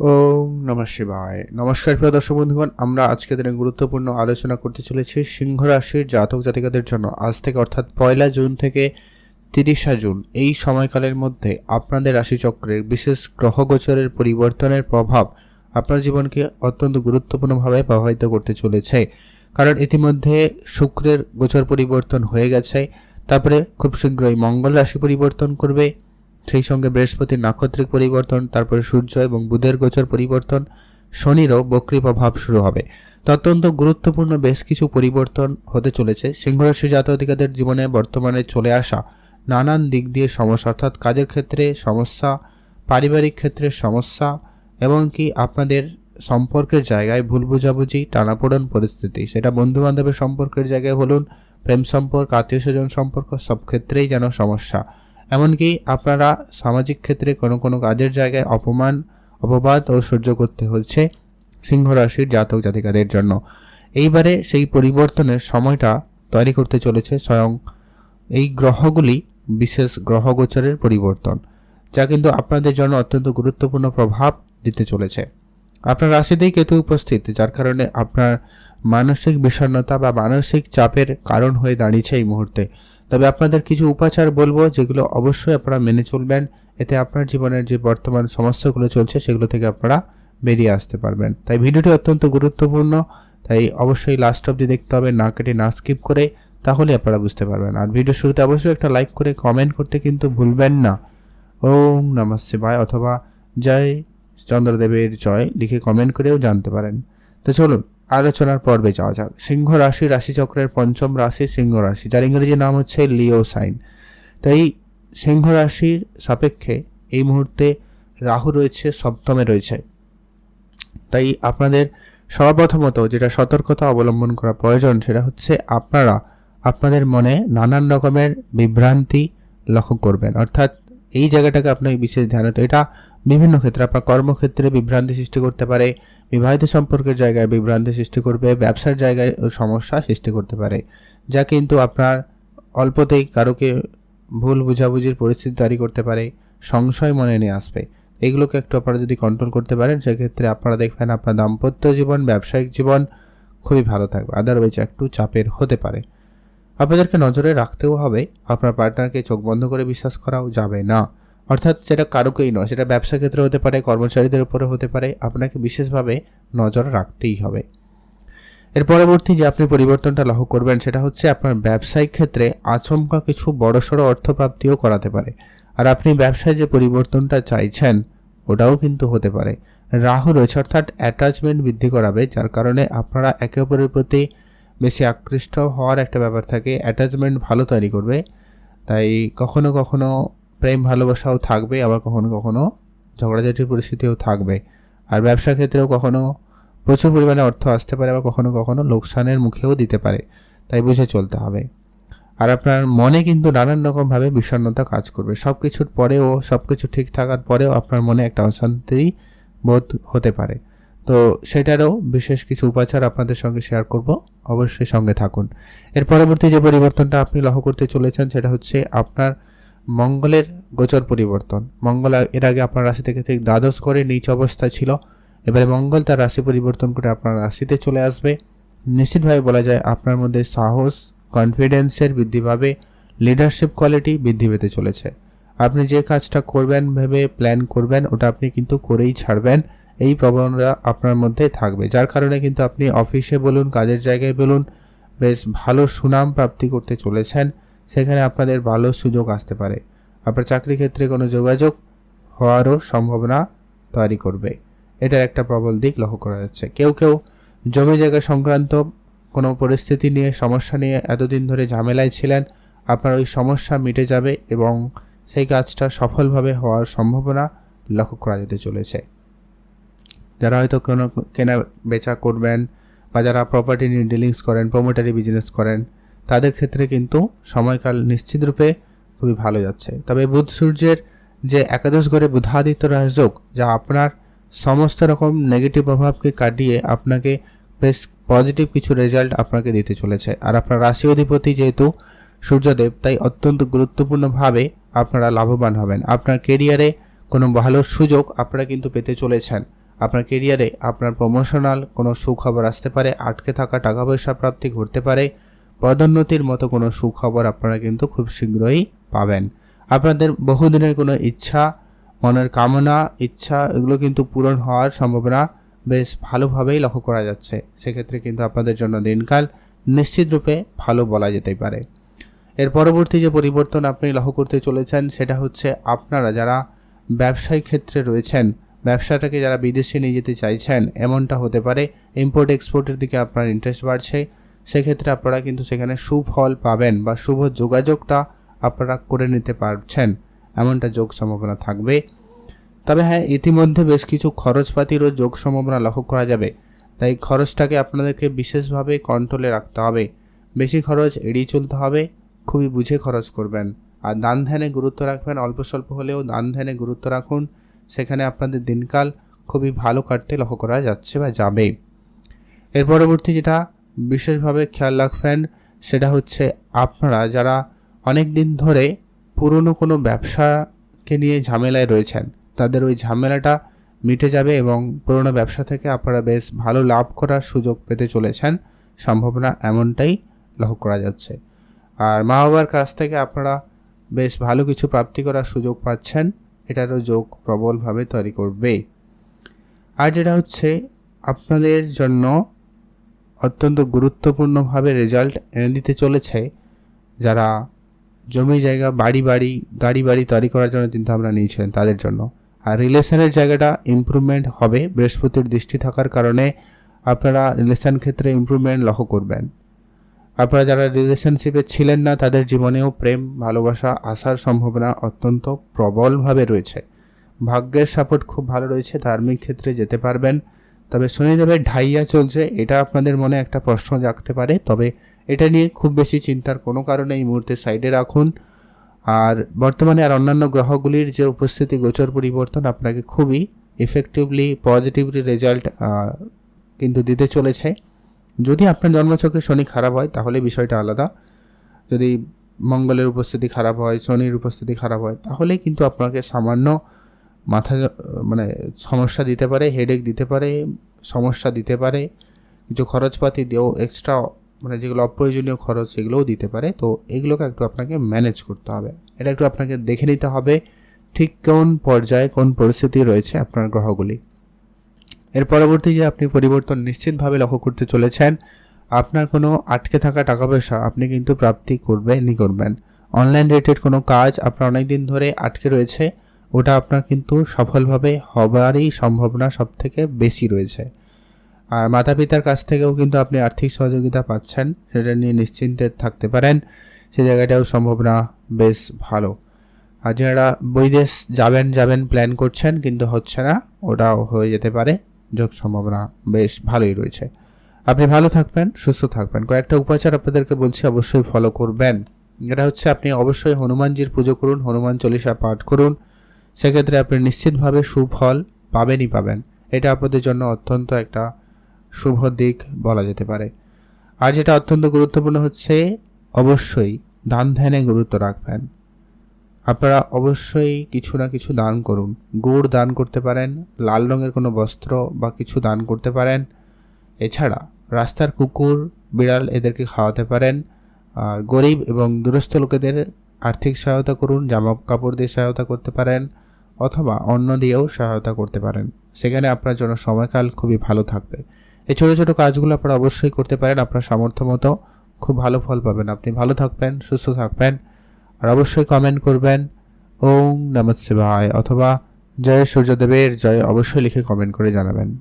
ওম নমঃ নমস্কার প্রিয় দর্শক বন্ধুগণ, আমরা আজকে দিনে গুরুত্বপূর্ণ আলোচনা করতে চলেছি সিংহ রাশির জাতক জাতিকাদের জন্য। আজ থেকে অর্থাৎ পয়লা জুন থেকে তিরিশা জুন, এই সময়কালের মধ্যে আপনাদের রাশিচক্রের বিশেষ গ্রহগোচরের পরিবর্তনের প্রভাব আপনার জীবনকে অত্যন্ত গুরুত্বপূর্ণভাবে প্রভাবিত করতে চলেছে। কারণ ইতিমধ্যে শুক্রের গোচর পরিবর্তন হয়ে গেছে, তারপরে খুব শীঘ্রই মঙ্গল রাশি পরিবর্তন করবে সেই সঙ্গে বৃহস্পতির নাক্ষত্রিক পরিবর্তন, তারপরে সূর্য এবং বুধের গোচর পরিবর্তন, শনিরও বক্রী প্রভাব শুরু হবে। অত্যন্ত গুরুত্বপূর্ণ বেশ কিছু পরিবর্তন হতে চলেছে। সিংহরাশি জাতকাদের জীবনে বর্তমানে চলে আসা নানান দিক দিয়ে সমস্যা, অর্থাৎ কাজের ক্ষেত্রে সমস্যা, পারিবারিক ক্ষেত্রে সমস্যা এবং কি আপনাদের সম্পর্কের জায়গায় ভুল বুঝাবুঝি, টানাপোড়ন পরিস্থিতি। সেটা বন্ধু বান্ধবের সম্পর্কের জায়গায় বলুন, প্রেম সম্পর্ক আত্মীয় স্বজন সম্পর্ক, সব ক্ষেত্রেই যেন সমস্যা। এমনকি আপনারা সামাজিক ক্ষেত্রে কোনো কোনো কাজের জায়গায় অপমান, অপবাদ ও সহ্য করতে হচ্ছে সিংহ রাশির জাতক জাতিকাদের জন্য। এইবারে সেই পরিবর্তনের সময়টা তৈরি করতে চলেছে স্বয়ং। এই গ্রহগুলি বিশেষ গ্রহগোচরের পরিবর্তন, যা কিন্তু আপনাদের জন্য অত্যন্ত গুরুত্বপূর্ণ প্রভাব দিতে চলেছে। আপনার রাশিতেই কেতু উপস্থিত, যার কারণে আপনার মানসিক বিষণ্ণতা বা মানসিক চাপের কারণ হয়ে দাঁড়িয়েছে এই মুহূর্তে। তবে আপনাদের কিছু উপাচার বলব যেগুলো অবশ্যই আপনারা মেনে চলবেন। এতে আপনার জীবনের যে বর্তমান সমস্যাগুলো চলছে, সেগুলো থেকে আপনারা বেরিয়ে আসতে পারবেন। তাই ভিডিওটি অত্যন্ত গুরুত্বপূর্ণ। তাই অবশ্যই লাস্ট অবধি দেখতে হবে, না কেটে, না স্কিপ করে, তাহলে আপনারা বুঝতে পারবেন। আর ভিডিও শুরুতে অবশ্যই একটা লাইক করে কমেন্ট করতে কিন্তু ভুলবেন না। ওম নমঃ শিবায় অথবা জয় চন্দ্রদেবের জয় লিখে কমেন্ট করেও জানতে পারেন। তো চলুন আলোচনার পর্বে যাওয়া যাক। সিংহ রাশি, রাশিচক্রের পঞ্চম রাশি, সিংহ রাশি, যার ইংরেজি নাম হচ্ছে লিও সাইন। তাই সিংহ রাশির সাপেক্ষে এই মুহূর্তে রাহু রয়েছে, সপ্তমে রয়েছে। তাই আপনাদের সর্বপ্রথমত যেটা সতর্কতা অবলম্বন করা প্রয়োজন, সেটা হচ্ছে আপনারা আপনাদের মনে নানান রকমের বিভ্রান্তি লক্ষ্য করবেন। অর্থাৎ এই জায়গাটাকে আপনাকে বিশেষ ধ্যান এটা বিভিন্ন ক্ষেত্রে আপনার কর্মক্ষেত্রে বিভ্রান্তি সৃষ্টি করতে পারে, বিবাহিত সম্পর্কের জায়গায় বিভ্রান্তি সৃষ্টি করবে, ব্যবসার জায়গায় সমস্যা সৃষ্টি করতে পারে। যা কিন্তু আপনার অল্পতেই কারোকে ভুল বুঝাবুঝির পরিস্থিতি তৈরি করতে পারে, সংশয় মনে নিয়ে আসবে। এগুলোকে একটু আপনারা যদি কন্ট্রোল করতে পারেন, সেক্ষেত্রে আপনারা দেখবেন আপনার দাম্পত্য জীবন, ব্যবসায়িক জীবন খুবই ভালো থাকবে। আদারওয়াইজ একটু চাপের হতে পারে। আপনাদেরকে নজরে রাখতেও হবে, আপনার পার্টনারকে চোখ বন্ধ করে বিশ্বাস করাও যাবে না। অর্থাৎ সেটা কারোকেই নয়, সেটা ব্যবসা ক্ষেত্রে হতে পারে, কর্মচারীদের উপরে হতে পারে, আপনাকে বিশেষভাবে নজর রাখতেই হবে। এর পরবর্তী যে আপনি পরিবর্তনটা লক্ষ্য করবেন, সেটা হচ্ছে আপনার ব্যবসায়িক ক্ষেত্রে আচমকা কিছু বড়সড় অর্থপ্রাপ্তিও করাতে পারে। আর আপনি ব্যবসায় যে পরিবর্তনটা চাইছেন, ওটাও কিন্তু হতে পারে। রাহু রয়েছে, অর্থাৎ অ্যাটাচমেন্ট বৃদ্ধি করাবে, যার কারণে আপনারা একে অপরের প্রতি বেশি আকৃষ্ট হওয়ার একটা ব্যাপার থাকে। অ্যাটাচমেন্ট ভালো তৈরি করবে। তাই কখনো কখনো প্রেম, ভালোবাসাও থাকবে, আবার কখনো কখনো ঝগড়াঝাটির পরিস্থিতিও থাকবে। আর ব্যবসা ক্ষেত্রেও কখনো প্রচুর পরিমাণে অর্থ আসতে পারে, আবার কখনো কখনো লোকসানের মুখেও দিতে পারে। তাই বুঝে চলতে হবে। আর আপনার মনে কিন্তু নানান রকমভাবে বিষণ্ণতা কাজ করবে। সব কিছুর পরেও সব কিছু ঠিক থাকার পরেও আপনার মনে একটা অশান্তি বোধ হতে পারে। তো সেটারও বিশেষ কিছু উপাচার আপনাদের সঙ্গে শেয়ার করব। অবশ্যই সঙ্গে থাকুন। এর পরবর্তী যে পরিবর্তনটা আপনি লক্ষ্য করতে চলেছেন, সেটা হচ্ছে আপনার মঙ্গলের গোচর পরিবর্তন। মঙ্গল এর আগে আপনার রাশি থেকে ঠিক দ্বাদশ করে নিচ অবস্থায় ছিল। এবারে মঙ্গল তার রাশি পরিবর্তন করে আপনার রাশিতে চলে আসবে। নিশ্চিতভাবে বলা যায় আপনার মধ্যে সাহস কনফিডেন্সের বৃদ্ধি পাবে লিডারশিপ কোয়ালিটি বৃদ্ধি পেতে চলেছে। আপনি যে কাজটা করবেন, ভেবে প্ল্যান করবেন, ওটা আপনি কিন্তু করেই ছাড়বেন। এই প্রবণতা আপনার মধ্যে থাকবে। যার কারণে কিন্তু আপনি অফিসে বলুন, কাজের জায়গায় বলুন, বেশ ভালো সুনাম প্রাপ্তি করতে চলেছেন। সেখানে আপনাদের ভালো সুযোগ আসতে পারে। আপনার চাকরি ক্ষেত্রে কোনো যোগাযোগ হওয়ারও সম্ভাবনা তৈরি করবে। এটার একটা প্রবল দিক লক্ষ্য করা যাচ্ছে। কেউ কেউ জমি জায়গা সংক্রান্ত কোনো পরিস্থিতি নিয়ে, সমস্যা নিয়ে এতদিন ধরে ঝামেলায় ছিলেন, আপনার ওই সমস্যা মিটে যাবে এবং সেই কাজটা সফলভাবে হওয়ার সম্ভাবনা লক্ষ্য করা যেতে চলেছে। যারা হয়তো কোনো কেনা বেচা করবেন বা যারা প্রপার্টি নিয়ে ডিলিংস করেন প্রমোটারি বিজনেস করেন তাদের ক্ষেত্রে কিন্তু সময়কাল নিশ্চিত রূপে খুবই ভালো যাচ্ছে। তবে বুধ সূর্যের যে একাদশ ঘরে বুধাদিত্য রাজযোগ, যা আপনার সমস্ত রকম নেগেটিভ প্রভাবকে কাটিয়ে আপনাকে বেশ পজিটিভ কিছু রেজাল্ট আপনাকে দিতে চলেছে। আর আপনার রাশি অধিপতি যেহেতু সূর্যদেব, তাই অত্যন্ত গুরুত্বপূর্ণভাবে আপনারা লাভবান হবেন। আপনার কেরিয়ারে কোনো ভালো সুযোগ আপনারা কিন্তু পেতে চলেছেন। আপনার কেরিয়ারে আপনার প্রমোশনাল কোনো সুখবর আসতে পারে, আটকে থাকা টাকা পয়সা প্রাপ্তি ঘটতে পারে পদোন্নতির মতো কোনো সুখবর আপনারা কিন্তু খুব শীঘ্রই পাবেন। আপনাদের বহুদিনের কোনো ইচ্ছা, মনের কামনা, ইচ্ছা, এগুলো কিন্তু পূরণ হওয়ার সম্ভাবনা বেশ ভালোভাবেই লক্ষ্য করা যাচ্ছে। সেক্ষেত্রে কিন্তু আপনাদের জন্য দিনকাল নিশ্চিত রূপে ভালো বলা যেতেই পারে। এর পরবর্তী যে পরিবর্তন আপনি লক্ষ্য করতে চলেছেন, সেটা হচ্ছে আপনারা যারা ব্যবসায়িক ক্ষেত্রে রয়েছেন, ব্যবসাটাকে যারা বিদেশে নিয়ে যেতে চাইছেন, এমনটা হতে পারে ইম্পোর্ট এক্সপোর্টের দিকে আপনার ইন্টারেস্ট বাড়ছে সেক্ষেত্রে আপনারা কিন্তু সেখানে সুফল পাবেন বা শুভ যোগাযোগটা আপনারা করে নিতে পারছেন। এমনটা যোগ সম্ভাবনা থাকবে। তবে হ্যাঁ ইতিমধ্যে বেশ কিছু খরচপাতিরও যোগ সম্ভাবনা লক্ষ্য করা যাবে। তাই খরচটাকে আপনাদেরকে বিশেষভাবে কন্ট্রোলে রাখতে হবে। বেশি খরচ এড়িয়ে চলতে হবে, খুবই বুঝে খরচ করবেন। আর দান ধ্যানে গুরুত্ব রাখবেন, অল্প স্বল্প হলেও দান ধ্যানে গুরুত্ব রাখুন। সেখানে আপনাদের দিনকাল খুবই ভালো কাটতে লক্ষ্য করা যাচ্ছে বা যাবে। এর পরবর্তী যেটা বিশেষভাবে খেয়াল রাখবেন, সেটা হচ্ছে আপনারা যারা অনেক দিন ধরে পুরনো কোনো ব্যবসাকে নিয়ে ঝামেলায় রয়েছেন, তাদের ওই ঝামেলাটা মিটে যাবে এবং পুরনো ব্যবসা থেকে আপনারা বেশ ভালো লাভ করার সুযোগ পেতে চলেছেন। সম্ভাবনা এমনটাই লক্ষ্য করা যাচ্ছে। আর মা বাবার কাছ থেকে আপনারা বেশ ভালো কিছু প্রাপ্তি করার সুযোগ পাচ্ছেন, এটারও যোগ প্রবলভাবে তৈরি করবে। আর যেটা হচ্ছে, আপনাদের জন্য অত্যন্ত গুরুত্বপূর্ণভাবে রেজাল্ট এনে দিতে চলেছে। যারা জমি জায়গা, বাড়ি বাড়ি, গাড়ি, বাড়ি তৈরি করার জন্য চিন্তা ভাবনা নিয়েছিলেন তাদের জন্য। আর রিলেশনের জায়গাটা ইমপ্রুভমেন্ট হবে বৃহস্পতির দৃষ্টি থাকার কারণে আপনারা রিলেশন ক্ষেত্রে ইমপ্রুভমেন্ট লক্ষ্য করবেন। আপনারা যারা রিলেশনশিপে ছিলেন না, তাদের জীবনেও প্রেম, ভালোবাসা আসার সম্ভাবনা অত্যন্ত প্রবলভাবে রয়েছে। ভাগ্যের সাপোর্ট খুব ভালো রয়েছে, ধার্মিক ক্ষেত্রে যেতে পারবেন। তবে শনিদেবের ঢাইয়া চলছে, এটা আপনাদের মনে একটা প্রশ্ন জাগতে পারে। তবে এটা নিয়ে খুব বেশি চিন্তার কোনো কারণে এই মুহূর্তে সাইডে রাখুন। আর বর্তমানে আর অন্যান্য গ্রহগুলির যে উপস্থিতি, গোচর পরিবর্তন আপনাকে খুবই ইফেক্টিভলি পজিটিভলি রেজাল্ট কিন্তু দিতে চলেছে। যদি আপনার জন্মচক্রে শনি খারাপ হয়, তাহলে বিষয়টা আলাদা। যদি মঙ্গলের উপস্থিতি খারাপ হয়, শনির উপস্থিতি খারাপ হয়, তাহলে কিন্তু আপনাকে সামান্য মাথা মানে সমস্যা দিতে পারে হেডেক দিতে পারে, সমস্যা দিতে পারে কিছু খরচপাতি দিয়েও এক্সট্রা মানে যেগুলো অপ্রয়োজনীয় খরচ সেগুলোও দিতে পারে। তো এগুলোকে একটু আপনাকে ম্যানেজ করতে হবে। এটা একটু আপনাকে দেখে নিতে হবে ঠিক কোন পর্যায়ে কোন পরিস্থিতি রয়েছে আপনার গ্রহগুলি। এর পরবর্তী যে আপনি পরিবর্তন নিশ্চিতভাবে লক্ষ্য করতে চলেছেন, আপনার কোনো আটকে থাকা টাকা পয়সা আপনি কিন্তু প্রাপ্তি করবেনই করবেন। অনলাইন রিলেটেড কোনো কাজ আপনার অনেক দিন ধরে আটকে রয়েছে ওটা আপনার কিন্তু সফলভাবে হবারই সম্ভাবনা সব থেকে বেশি রয়েছে। আর মাতা পিতার কাছ থেকেও কিন্তু আপনি আর্থিক সহযোগিতা পাচ্ছেন, সেটা নিয়ে নিশ্চিন্তে থাকতে পারেন। সে জায়গাটাও সম্ভাবনা বেশ ভালো। আর যারা বৈদেশ যাবেন যাবেন প্ল্যান করছেন, কিন্তু হচ্ছে না, ওটাও হয়ে যেতে পারে। যোগ সম্ভাবনা বেশ ভালোই রয়েছে। আপনি ভালো থাকবেন, সুস্থ থাকবেন। কয়েকটা উপাচার আপনাদেরকে বলছি, অবশ্যই ফলো করবেন। এটা হচ্ছে, আপনি অবশ্যই হনুমানজির পুজো করুন, হনুমান চল্লিশা পাঠ করুন। সেক্ষেত্রে আপনি নিশ্চিতভাবে সুফল পাবেনই পাবেন। এটা আপনাদের জন্য অত্যন্ত একটা শুভ দিক বলা যেতে পারে। আর যেটা অত্যন্ত গুরুত্বপূর্ণ হচ্ছে, অবশ্যই দান ধ্যানে গুরুত্ব রাখবেন। আপনারা অবশ্যই কিছু না কিছু দান করুন। গুড় দান করতে পারেন, লাল রঙের কোনো বস্ত্র বা কিছু দান করতে পারেন। এছাড়া রাস্তার কুকুর, বিড়াল এদেরকে খাওয়াতে পারেন। আর গরিব এবং দূরস্থ লোকেদের আর্থিক সহায়তা করুন জামা কাপড় দিয়ে সহায়তা করতে পারেন। অথবা অন্য দিয়েও সহায়তা করতে পারেন। সেখানে আপনার জন্য সময়কাল খুবই ভালো থাকবে। এই ছোটো ছোটো কাজগুলো আপনারা অবশ্যই করতে পারেন। আপনার সামর্থ্য মতো খুব ভালো ফল পাবেন। আপনি ভালো থাকবেন, সুস্থ থাকবেন। আর অবশ্যই কমেন্ট করবেন। ওম নমঃ ভাই অথবা জয় সূর্যদেবের জয় অবশ্যই লিখে কমেন্ট করে জানাবেন।